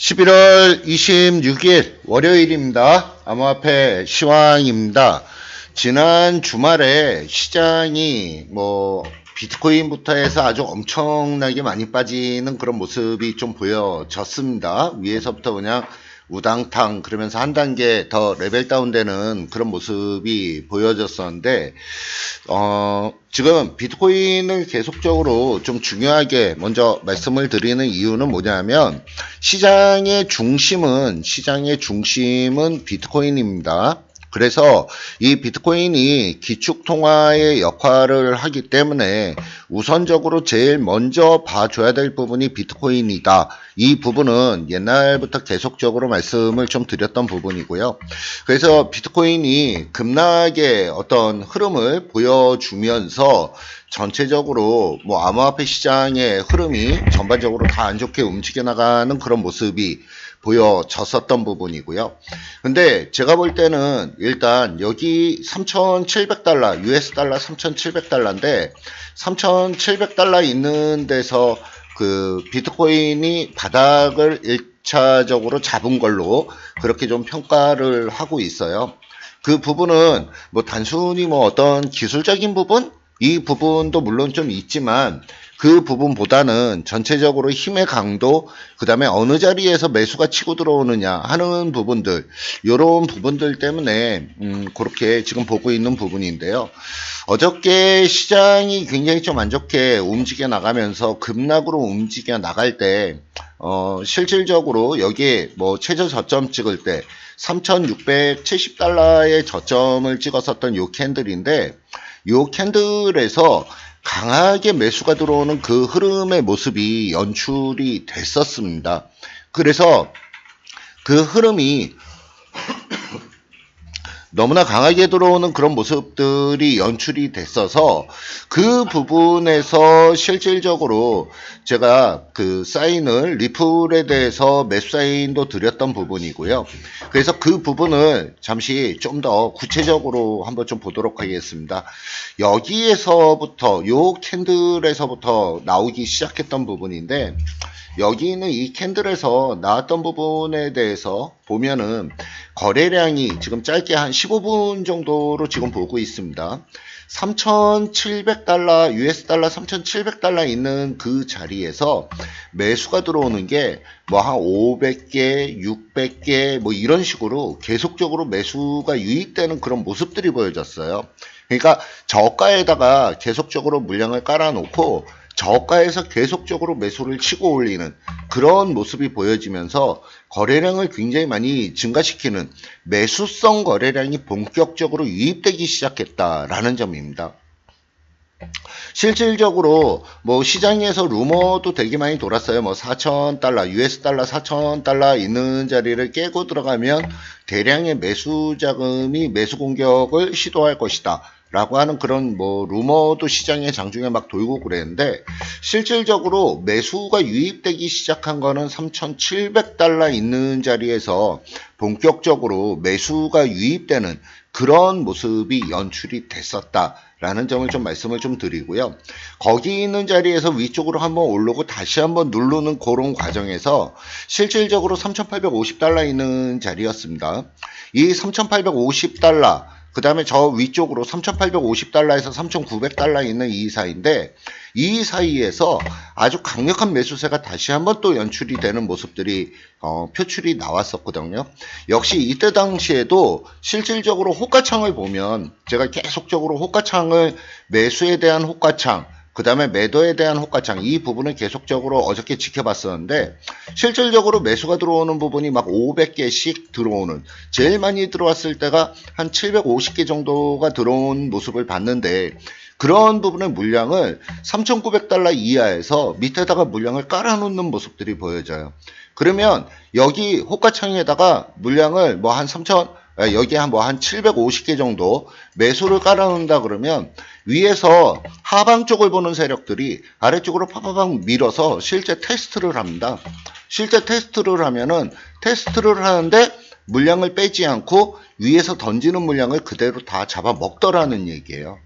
11월 26일 월요일입니다. 암호화폐 시황입니다. 지난 주말에 시장이 뭐 비트코인부터 해서 아주 엄청나게 많이 빠지는 그런 모습이 좀 보여졌습니다. 위에서부터 그냥 우당탕 그러면서 한 단계 더 레벨 다운되는 그런 모습이 보여졌었는데 어, 지금 비트코인을 계속적으로 좀 중요하게 먼저 말씀을 드리는 이유는 뭐냐면 시장의 중심은 시장의 중심은 비트코인입니다. 그래서 이 비트코인이 기축 통화의 역할을 하기 때문에 우선적으로 제일 먼저 봐줘야 될 부분이 비트코인이다. 이 부분은 옛날부터 계속적으로 말씀을 좀 드렸던 부분이고요. 그래서 비트코인이 급락의 어떤 흐름을 보여주면서 전체적으로 뭐 암호화폐 시장의 흐름이 전반적으로 다 안 좋게 움직여 나가는 그런 모습이 보여졌었던 부분이고요. 근데 제가 볼 때는 일단 여기 3,700달러, US 달러 3,700달러인데 3,700달러 있는 데서 그 비트코인이 바닥을 1차적으로 잡은 걸로 그렇게 좀 평가를 하고 있어요. 그 부분은 뭐 단순히 뭐 어떤 기술적인 부분 이 부분도 물론 좀 있지만 그 부분보다는 전체적으로 힘의 강도, 그 다음에 어느 자리에서 매수가 치고 들어오느냐 하는 부분들, 요런 부분들 때문에, 음, 그렇게 지금 보고 있는 부분인데요. 어저께 시장이 굉장히 좀 안 좋게 움직여 나가면서 급락으로 움직여 나갈 때, 어, 실질적으로 여기에 뭐 최저 저점 찍을 때 3,670달러의 저점을 찍었었던 요 캔들인데, 요 캔들에서 강하게 매수가 들어오는 그 흐름의 모습이 연출이 됐었습니다. 그래서 그 흐름이 너무나 강하게 들어오는 그런 모습들이 연출이 됐어서 그 부분에서 실질적으로 제가 그 사인을 리플에 대해서 매수 사인도 드렸던 부분이고요. 그래서 그 부분을 잠시 좀 더 구체적으로 한번 좀 보도록 하겠습니다. 여기에서부터 요 캔들에서부터 나오기 시작했던 부분인데 여기는 이 캔들에서 나왔던 부분에 대해서 보면은 거래량이 지금 짧게 한 15분 정도로 지금 보고 있습니다. 3,700달러, US 달러 3,700달러 있는 그 자리에서 매수가 들어오는 게 뭐 한 500개, 600개 뭐 이런 식으로 계속적으로 매수가 유입되는 그런 모습들이 보여졌어요. 그러니까 저가에다가 계속적으로 물량을 깔아놓고 저가에서 계속적으로 매수를 치고 올리는 그런 모습이 보여지면서 거래량을 굉장히 많이 증가시키는 매수성 거래량이 본격적으로 유입되기 시작했다라는 점입니다. 실질적으로 뭐 시장에서 루머도 되게 많이 돌았어요. 뭐 4천 달러, US 달러 4천 달러 있는 자리를 깨고 들어가면 대량의 매수 자금이 매수 공격을 시도할 것이다. 라고 하는 그런 뭐 루머도 시장의 장중에 막 돌고 그랬는데 실질적으로 매수가 유입되기 시작한 거는 3,700달러 있는 자리에서 본격적으로 매수가 유입되는 그런 모습이 연출이 됐었다 라는 점을 좀 말씀을 좀 드리고요. 거기 있는 자리에서 위쪽으로 한번 오르고 다시 한번 누르는 그런 과정에서 실질적으로 3,850달러 있는 자리였습니다. 이 3,850달러 그 다음에 저 위쪽으로 3,850달러에서 3,900달러 있는 이 사이인데 이 사이에서 아주 강력한 매수세가 다시 한번 또 연출이 되는 모습들이 어, 표출이 나왔었거든요. 역시 이때 당시에도 실질적으로 호가창을 보면 제가 계속적으로 호가창을 매수에 대한 호가창 그 다음에 매도에 대한 호가창 이 부분을 계속적으로 어저께 지켜봤었는데 실질적으로 매수가 들어오는 부분이 막 500개씩 들어오는 제일 많이 들어왔을 때가 한 750개 정도가 들어온 모습을 봤는데 그런 부분의 물량을 3,900달러 이하에서 밑에다가 물량을 깔아놓는 모습들이 보여져요. 그러면 여기 호가창에다가 물량을 뭐 한3,000 여기에 한뭐 한 750개 정도 매수를 깔아놓는다 그러면 위에서 하방 쪽을 보는 세력들이 아래쪽으로 파파방 밀어서 실제 테스트를 합니다. 실제 테스트를 하면은 테스트를 하는데 물량을 빼지 않고 위에서 던지는 물량을 그대로 다 잡아 먹더라는 얘기예요.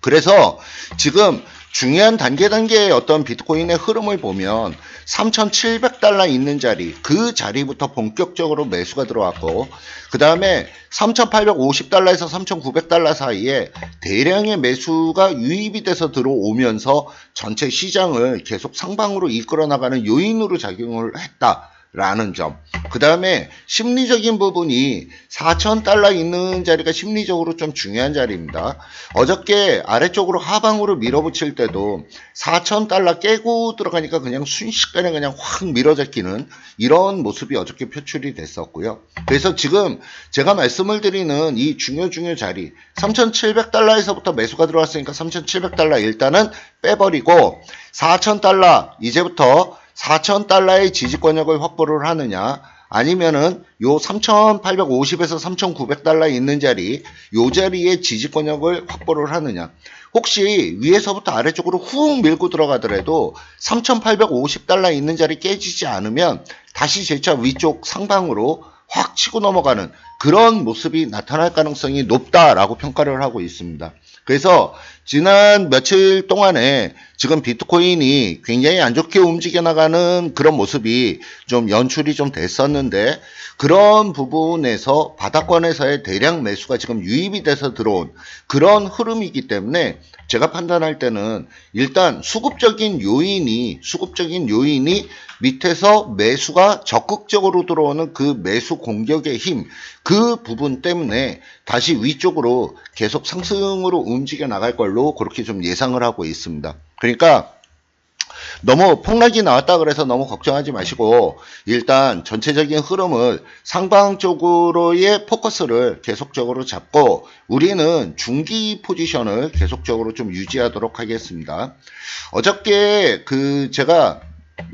그래서 지금 중요한 단계 단계의 어떤 비트코인의 흐름을 보면 3,700달러 있는 자리 그 자리부터 본격적으로 매수가 들어왔고 그 다음에 3,850달러에서 3,900달러 사이에 대량의 매수가 유입이 돼서 들어오면서 전체 시장을 계속 상방으로 이끌어 나가는 요인으로 작용을 했다. 라는 점. 그 다음에 심리적인 부분이 4,000달러 있는 자리가 심리적으로 좀 중요한 자리입니다. 어저께 아래쪽으로 하방으로 밀어붙일 때도 4,000달러 깨고 들어가니까 그냥 순식간에 그냥 확 밀어잡히는 이런 모습이 어저께 표출이 됐었고요. 그래서 지금 제가 말씀을 드리는 이 중요 중요 자리 3,700달러에서부터 매수가 들어왔으니까 3,700달러 일단은 빼버리고 4,000달러 이제부터 4,000달러의 지지 권역을 확보를 하느냐 아니면은 요 3,850에서 3,900달러 있는 자리 요 자리에 지지 권역을 확보를 하느냐. 혹시 위에서부터 아래쪽으로 훅 밀고 들어가더라도 3,850달러 있는 자리 깨지지 않으면 다시 재차 위쪽 상방으로 확 치고 넘어가는 그런 모습이 나타날 가능성이 높다라고 평가를 하고 있습니다. 그래서 지난 며칠 동안에 지금 비트코인이 굉장히 안 좋게 움직여 나가는 그런 모습이 좀 연출이 좀 됐었는데 그런 부분에서 바닥권에서의 대량 매수가 지금 유입이 돼서 들어온 그런 흐름이기 때문에 제가 판단할 때는 일단 수급적인 요인이 수급적인 요인이 밑에서 매수가 적극적으로 들어오는 그 매수 공격의 힘 그 부분 때문에 다시 위쪽으로 계속 상승으로 움직여 나갈 걸로 그렇게 좀 예상을 하고 있습니다. 그러니까 너무 폭락이 나왔다 그래서 너무 걱정하지 마시고 일단 전체적인 흐름을 상방 쪽으로의 포커스를 계속적으로 잡고 우리는 중기 포지션을 계속적으로 좀 유지하도록 하겠습니다. 어저께 그 제가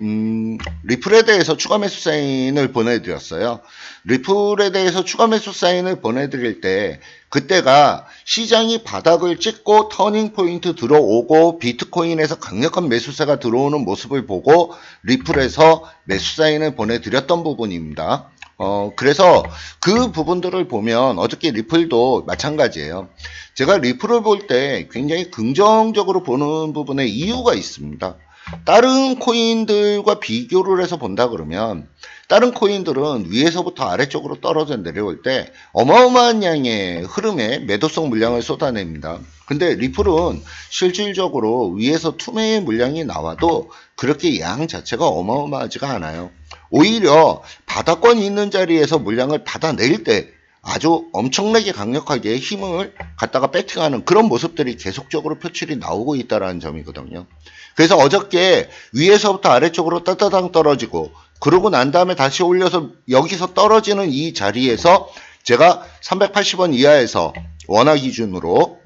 음, 리플에 대해서 추가 매수 사인을 보내드렸어요. 리플에 대해서 추가 매수 사인을 보내드릴 때 그때가 시장이 바닥을 찍고 터닝 포인트 들어오고 비트코인에서 강력한 매수세가 들어오는 모습을 보고 리플에서 매수 사인을 보내드렸던 부분입니다. 어, 그래서 그 부분들을 보면 어저께 리플도 마찬가지예요. 제가 리플을 볼 때 굉장히 긍정적으로 보는 부분에 이유가 있습니다. 다른 코인들과 비교를 해서 본다 그러면 다른 코인들은 위에서부터 아래쪽으로 떨어져 내려올 때 어마어마한 양의 흐름에 매도성 물량을 쏟아냅니다. 근데 리플은 실질적으로 위에서 투매의 물량이 나와도 그렇게 양 자체가 어마어마하지가 않아요. 오히려 바닥권이 있는 자리에서 물량을 닫아낼 때 아주 엄청나게 강력하게 힘을 갖다가 배팅하는 그런 모습들이 계속적으로 표출이 나오고 있다는 점이거든요. 그래서 어저께 위에서부터 아래쪽으로 따따당 떨어지고 그러고 난 다음에 다시 올려서 여기서 떨어지는 이 자리에서 제가 380원 이하에서 원화 기준으로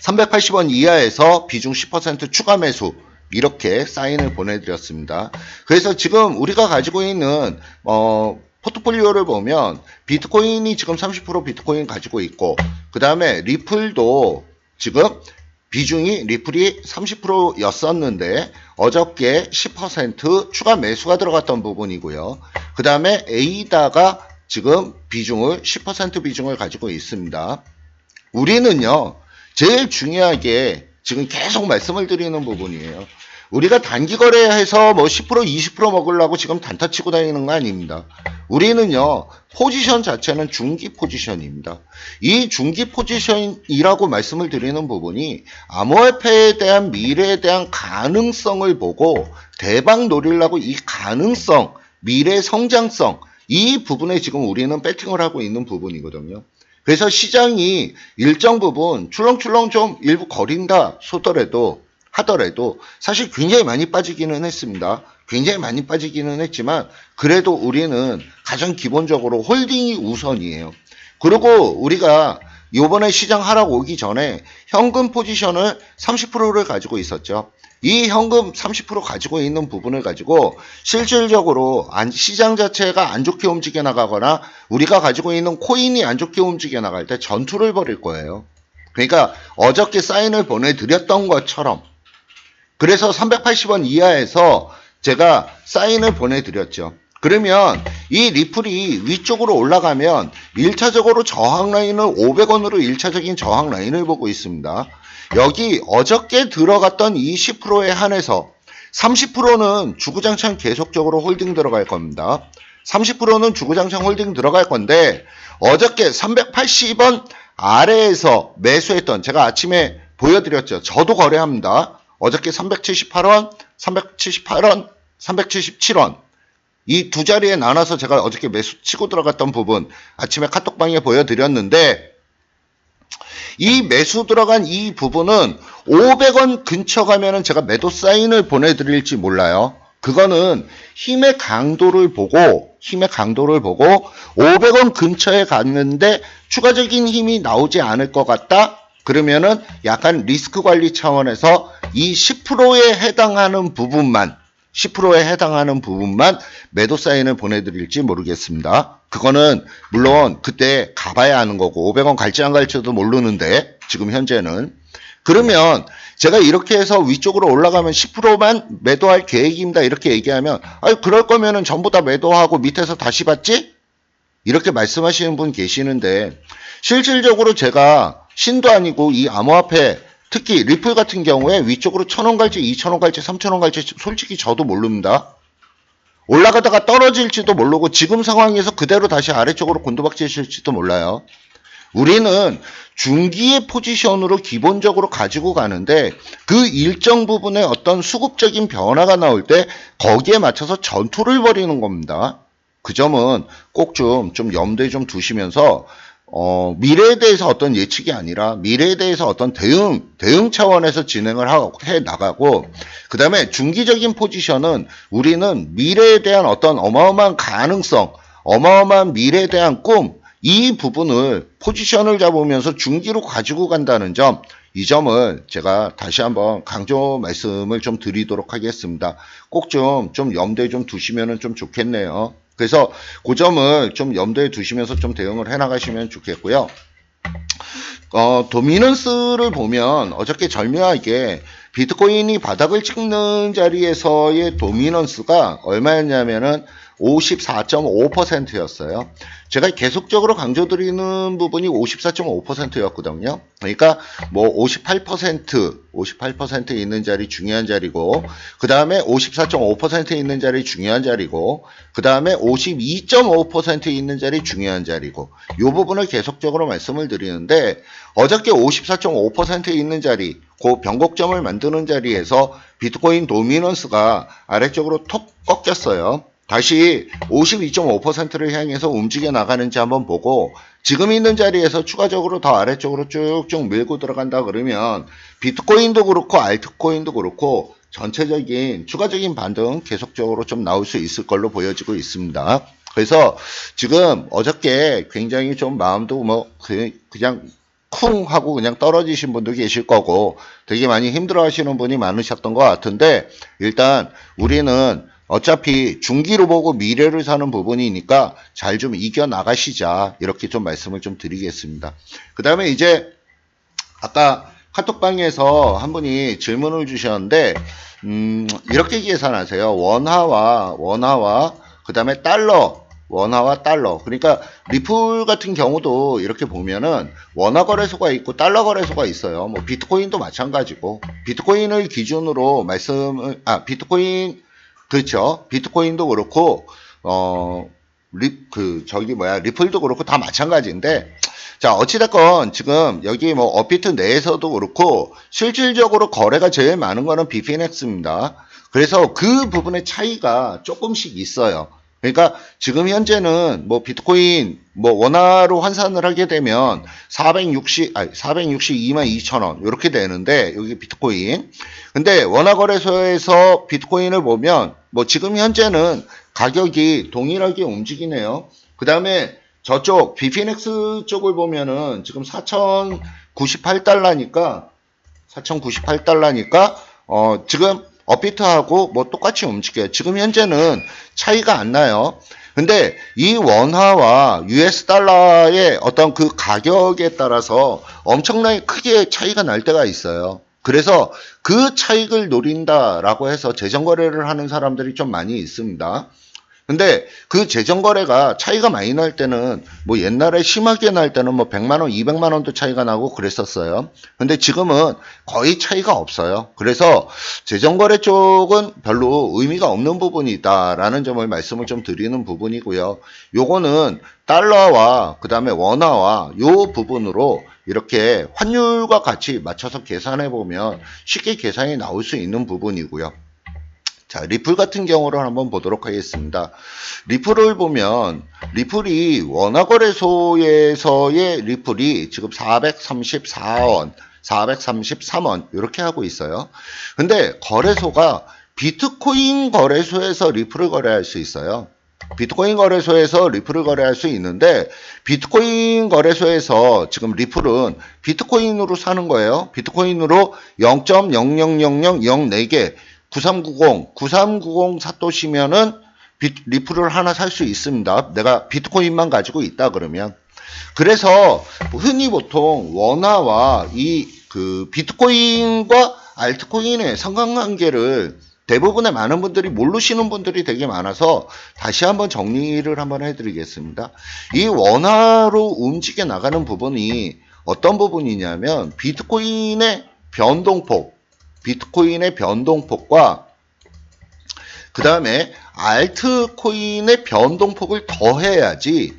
380원 이하에서 비중 10% 추가 매수 이렇게 사인을 보내드렸습니다. 그래서 지금 우리가 가지고 있는 어, 포트폴리오를 보면 비트코인이 지금 30% 비트코인 가지고 있고 그 다음에 리플도 지금 비중이 리플이 30%였었는데 어저께 10% 추가 매수가 들어갔던 부분이고요. 그 다음에 에이다가 지금 비중을 10% 비중을 가지고 있습니다. 우리는요 제일 중요하게 지금 계속 말씀을 드리는 부분이에요. 우리가 단기 거래해서 뭐 10% 20% 먹으려고 지금 단타 치고 다니는 거 아닙니다. 우리는요 포지션 자체는 중기 포지션입니다. 이 중기 포지션이라고 말씀을 드리는 부분이 암호화폐에 대한 미래에 대한 가능성을 보고 대박 노리려고 이 가능성, 미래 성장성 이 부분에 지금 우리는 배팅을 하고 있는 부분이거든요. 그래서 시장이 일정 부분 출렁출렁 좀 일부 거린다 소더라도 하더라도 사실 굉장히 많이 빠지기는 했습니다. 굉장히 많이 빠지기는 했지만 그래도 우리는 가장 기본적으로 홀딩이 우선이에요. 그리고 우리가 요번에 시장 하락 오기 전에 현금 포지션을 30%를 가지고 있었죠. 이 현금 30% 가지고 있는 부분을 가지고 실질적으로 시장 자체가 안 좋게 움직여 나가거나 우리가 가지고 있는 코인이 안 좋게 움직여 나갈 때 전투를 벌일 거예요. 그러니까 어저께 사인을 보내드렸던 것처럼 그래서 380원 이하에서 제가 사인을 보내드렸죠. 그러면 이 리플이 위쪽으로 올라가면 1차적으로 저항 라인을 500원으로 1차적인 저항 라인을 보고 있습니다. 여기 어저께 들어갔던 이 10%에 한해서 30%는 주구장창 계속적으로 홀딩 들어갈 겁니다. 30%는 주구장창 홀딩 들어갈 건데 어저께 380원 아래에서 매수했던 제가 아침에 보여드렸죠. 저도 거래합니다. 어저께 378원, 378원, 377원 이 두 자리에 나눠서 제가 어저께 매수 치고 들어갔던 부분 아침에 카톡방에 보여드렸는데 이 매수 들어간 이 부분은 500원 근처 가면은 제가 매도 사인을 보내드릴지 몰라요. 그거는 힘의 강도를 보고 힘의 강도를 보고 500원 근처에 갔는데 추가적인 힘이 나오지 않을 것 같다. 그러면은 약간 리스크 관리 차원에서 이 10%에 해당하는 부분만 10%에 해당하는 부분만 매도 사인을 보내드릴지 모르겠습니다. 그거는 물론 그때 가봐야 하는 거고 500원 갈지 안 갈지도 모르는데 지금 현재는 그러면 제가 이렇게 해서 위쪽으로 올라가면 10%만 매도할 계획입니다. 이렇게 얘기하면 아 그럴 거면은 전부 다 매도하고 밑에서 다시 받지? 이렇게 말씀하시는 분 계시는데 실질적으로 제가 신도 아니고 이 암호화폐 특히 리플 같은 경우에 위쪽으로 1000원 갈지 2000원 갈지 3000원 갈지 솔직히 저도 모릅니다. 올라가다가 떨어질지도 모르고 지금 상황에서 그대로 다시 아래쪽으로 곤두박질칠지도 몰라요. 우리는 중기의 포지션으로 기본적으로 가지고 가는데 그 일정 부분에 어떤 수급적인 변화가 나올 때 거기에 맞춰서 전투를 벌이는 겁니다. 그 점은 꼭 좀좀 염두에 좀 두시면서 어, 미래에 대해서 어떤 예측이 아니라 미래에 대해서 어떤 대응, 대응 차원에서 진행을 하고, 해 나가고, 그 다음에 중기적인 포지션은 우리는 미래에 대한 어떤 어마어마한 가능성, 어마어마한 미래에 대한 꿈, 이 부분을 포지션을 잡으면서 중기로 가지고 간다는 점, 이 점을 제가 다시 한번 강조 말씀을 좀 드리도록 하겠습니다. 꼭 좀, 좀 염두에 좀 두시면 좀 좋겠네요. 그래서 그 점을 좀 염두에 두시면서 좀 대응을 해 나가시면 좋겠고요. 어, 도미넌스를 보면 어저께 절묘하게 비트코인이 바닥을 찍는 자리에서의 도미넌스가 얼마였냐면은 54.5%였어요. 제가 계속적으로 강조드리는 부분이 54.5%였거든요. 그러니까 뭐 58%, 58%에 있는 자리 중요한 자리고, 그 다음에 54.5%에 있는 자리 중요한 자리고, 그 다음에 52.5%에 있는 자리 중요한 자리고, 이 부분을 계속적으로 말씀을 드리는데, 어저께 54.5%에 있는 자리, 그 변곡점을 만드는 자리에서 비트코인 도미넌스가 아래쪽으로 톡 꺾였어요. 다시 52.5%를 향해서 움직여 나가는지 한번 보고 지금 있는 자리에서 추가적으로 더 아래쪽으로 쭉쭉 밀고 들어간다 그러면 비트코인도 그렇고 알트코인도 그렇고 전체적인 추가적인 반등 계속적으로 좀 나올 수 있을 걸로 보여지고 있습니다. 그래서 지금 어저께 굉장히 좀 마음도 뭐 그- 그냥 쿵 하고 그냥 떨어지신 분도 계실 거고 되게 많이 힘들어 하시는 분이 많으셨던 것 같은데 일단 우리는 어차피 중기로 보고 미래를 사는 부분이니까 잘 좀 이겨 나가시자 이렇게 좀 말씀을 좀 드리겠습니다. 그 다음에 이제 아까 카톡방에서 한 분이 질문을 주셨는데 음, 이렇게 계산하세요. 원화와 원화와 그 다음에 달러 원화와 달러. 그러니까 리플 같은 경우도 이렇게 보면은 원화 거래소가 있고 달러 거래소가 있어요. 뭐 비트코인도 마찬가지고 비트코인을 기준으로 말씀을 아 비트코인 그렇죠. 비트코인도 그렇고 어 리, 그 저기 뭐야 리플도 그렇고 다 마찬가지인데 자 어찌됐건 지금 여기 뭐 업비트 내에서도 그렇고 실질적으로 거래가 제일 많은 거는 비피넥스입니다. 그래서 그 부분의 차이가 조금씩 있어요. 그러니까 지금 현재는 뭐 비트코인 뭐 원화로 환산을 하게 되면 460 아니 462만 2천 원 이렇게 되는데 여기 비트코인 근데 원화 거래소에서 비트코인을 보면 뭐 지금 현재는 가격이 동일하게 움직이네요. 그 다음에 저쪽 비피넥스 쪽을 보면은 지금 4,098달러니까 4,098달러니까 어 지금 업비트하고 뭐 똑같이 움직여요. 지금 현재는 차이가 안 나요. 근데 이 원화와 US 달러의 어떤 그 가격에 따라서 엄청나게 크게 차이가 날 때가 있어요. 그래서 그 차익을 노린다라고 해서 재정 거래를 하는 사람들이 좀 많이 있습니다. 근데 그 재정 거래가 차이가 많이 날 때는 뭐 옛날에 심하게 날 때는 뭐 100만 원, 200만 원도 차이가 나고 그랬었어요. 근데 지금은 거의 차이가 없어요. 그래서 재정 거래 쪽은 별로 의미가 없는 부분이 있다라는 점을 말씀을 좀 드리는 부분이고요. 요거는 달러와 그다음에 원화와 요 부분으로 이렇게 환율과 같이 맞춰서 계산해 보면 쉽게 계산이 나올 수 있는 부분이고요. 자, 리플 같은 경우를 한번 보도록 하겠습니다. 리플을 보면 리플이 원화거래소에서의 리플이 지금 434원, 433원 이렇게 하고 있어요. 근데 거래소가 비트코인 거래소에서 리플을 거래할 수 있어요. 비트코인 거래소에서 리플을 거래할 수 있는데 비트코인 거래소에서 지금 리플은 비트코인으로 사는 거예요. 비트코인으로 0.0000004개 9390, 9390 사토시면은 비- 리플을 하나 살 수 있습니다. 내가 비트코인만 가지고 있다 그러면. 그래서 흔히 보통 원화와 이 그 비트코인과 알트코인의 상관관계를 대부분의 많은 분들이 모르시는 분들이 되게 많아서 다시 한번 정리를 한번 해드리겠습니다. 이 원화로 움직여 나가는 부분이 어떤 부분이냐면 비트코인의 변동폭, 비트코인의 변동폭과 그 다음에 알트코인의 변동폭을 더해야지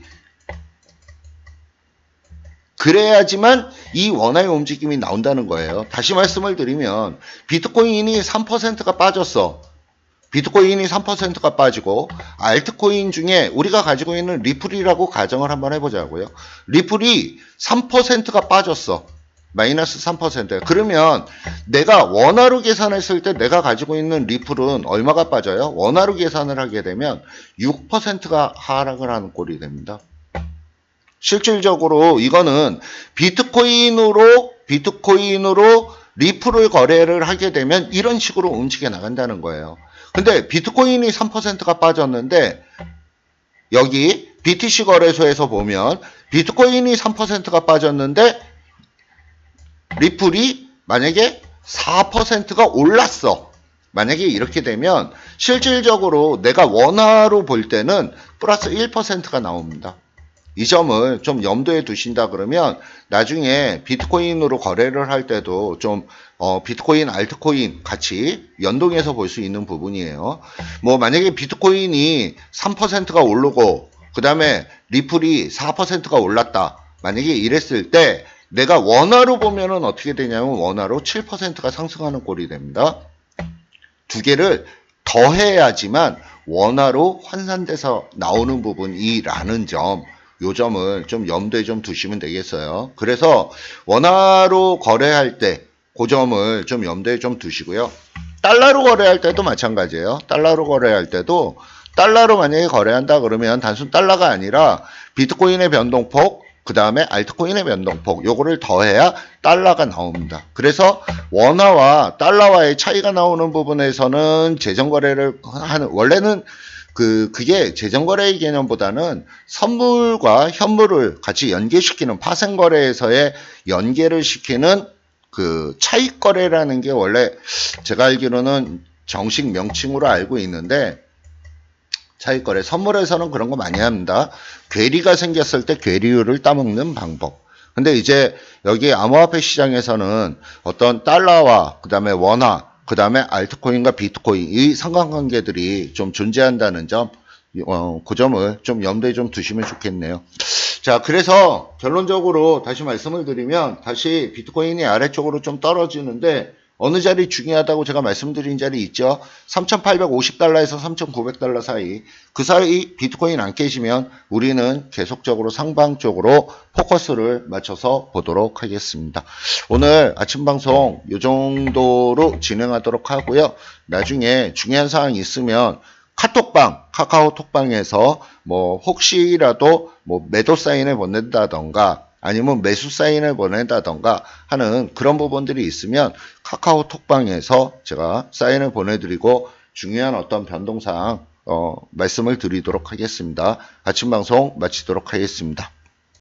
그래야지만 이 원화의 움직임이 나온다는 거예요. 다시 말씀을 드리면 비트코인이 3%가 빠졌어. 비트코인이 3%가 빠지고 알트코인 중에 우리가 가지고 있는 리플이라고 가정을 한번 해보자고요. 리플이 3%가 빠졌어. 마이너스 3%. 그러면 내가 원화로 계산했을 때 내가 가지고 있는 리플은 얼마가 빠져요? 원화로 계산을 하게 되면 6%가 하락을 하는 꼴이 됩니다. 실질적으로 이거는 비트코인으로 비트코인으로 리플을 거래를 하게 되면 이런 식으로 움직여 나간다는 거예요. 근데 비트코인이 3%가 빠졌는데 여기 BTC 거래소에서 보면 비트코인이 3%가 빠졌는데 리플이 만약에 4%가 올랐어. 만약에 이렇게 되면 실질적으로 내가 원화로 볼 때는 플러스 1%가 나옵니다. 이 점을 좀 염두에 두신다 그러면 나중에 비트코인으로 거래를 할 때도 좀 어, 비트코인, 알트코인 같이 연동해서 볼 수 있는 부분이에요. 뭐 만약에 비트코인이 3%가 오르고 그 다음에 리플이 4%가 올랐다. 만약에 이랬을 때 내가 원화로 보면은 어떻게 되냐면 원화로 7%가 상승하는 꼴이 됩니다. 두 개를 더해야지만 원화로 환산돼서 나오는 부분이라는 점, 요 점을 좀 염두에 좀 두시면 되겠어요. 그래서 원화로 거래할 때, 그 점을 좀 염두에 좀 두시고요. 달러로 거래할 때도 마찬가지예요. 달러로 거래할 때도 달러로 만약에 거래한다 그러면 단순 달러가 아니라 비트코인의 변동폭, 그 다음에 알트코인의 변동폭, 요거를 더해야 달러가 나옵니다. 그래서 원화와 달러와의 차이가 나오는 부분에서는 재정거래를 하는, 원래는 그, 그게 재정거래의 개념보다는 선물과 현물을 같이 연계시키는 파생거래에서의 연계를 시키는 그 차익거래라는 게 원래 제가 알기로는 정식 명칭으로 알고 있는데 차익거래 선물에서는 그런 거 많이 합니다. 괴리가 생겼을 때 괴리율을 따먹는 방법. 근데 이제 여기 암호화폐 시장에서는 어떤 달러와 그 다음에 원화, 그 다음에 알트코인과 비트코인 이 상관관계들이 좀 존재한다는 점, 어, 그 점을 좀 염두에 좀 두시면 좋겠네요. 자, 그래서 결론적으로 다시 말씀을 드리면 다시 비트코인이 아래쪽으로 좀 떨어지는데 어느 자리 중요하다고 제가 말씀드린 자리 있죠? 3,850달러에서 3,900달러 사이. 그 사이 비트코인 안 깨지면 우리는 계속적으로 상방 쪽으로 포커스를 맞춰서 보도록 하겠습니다. 오늘 아침 방송 이 정도로 진행하도록 하고요. 나중에 중요한 사항 있으면 카톡방, 카카오톡방에서 뭐 혹시라도 뭐 매도 사인을 보낸다던가 아니면 매수 사인을 보낸다던가 하는 그런 부분들이 있으면 카카오톡방에서 제가 사인을 보내드리고 중요한 어떤 변동사항 어, 말씀을 드리도록 하겠습니다. 아침 방송 마치도록 하겠습니다.